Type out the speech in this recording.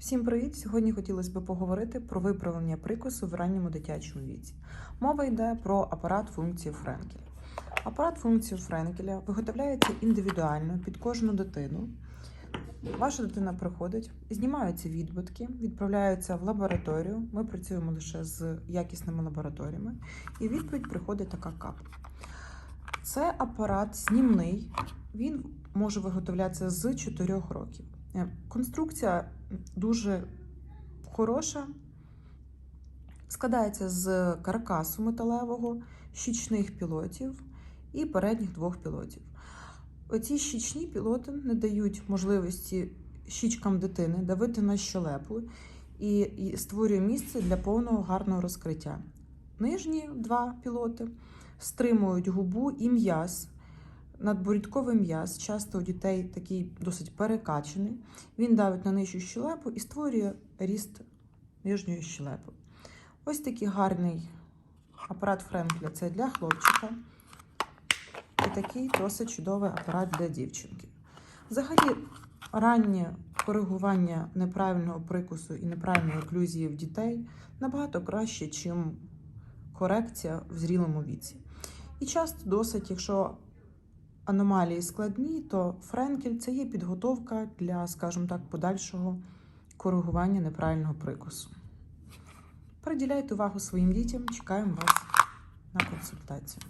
Всім привіт! Сьогодні хотілося б поговорити про виправлення прикусу в ранньому дитячому віці. Мова йде про апарат функції Френкеля. Апарат функції Френкеля виготовляється індивідуально під кожну дитину. Ваша дитина приходить, знімаються відбитки, відправляються в лабораторію. Ми працюємо лише з якісними лабораторіями, і відповідь приходить така кап. Це апарат знімний, він може виготовлятися з 4 років. Е, Конструкція дуже хороша, складається з каркасу металевого, щічних пілотів і передніх двох пілотів. Оці щічні пілоти не дають можливості щічкам дитини давити на щелепу і, створює місце для повного гарного розкриття. Нижні два пілоти стримують губу і м'яз. Надборідковий м'яз, часто у дітей такий досить перекачаний. Він давить на нижню щелепу і створює ріст нижньої щелепи. Ось такий гарний апарат Френкля це для хлопчика. І такий досить чудовий апарат для дівчинки. Взагалі, раннє коригування неправильного прикусу і неправильної оклюзії в дітей набагато краще, ніж корекція в зрілому віці. І часто досить, якщо аномалії складні, то френкель це є підготовка для, скажімо так, подальшого коригування неправильного прикусу. Приділяйте увагу своїм дітям, чекаємо вас на консультацію.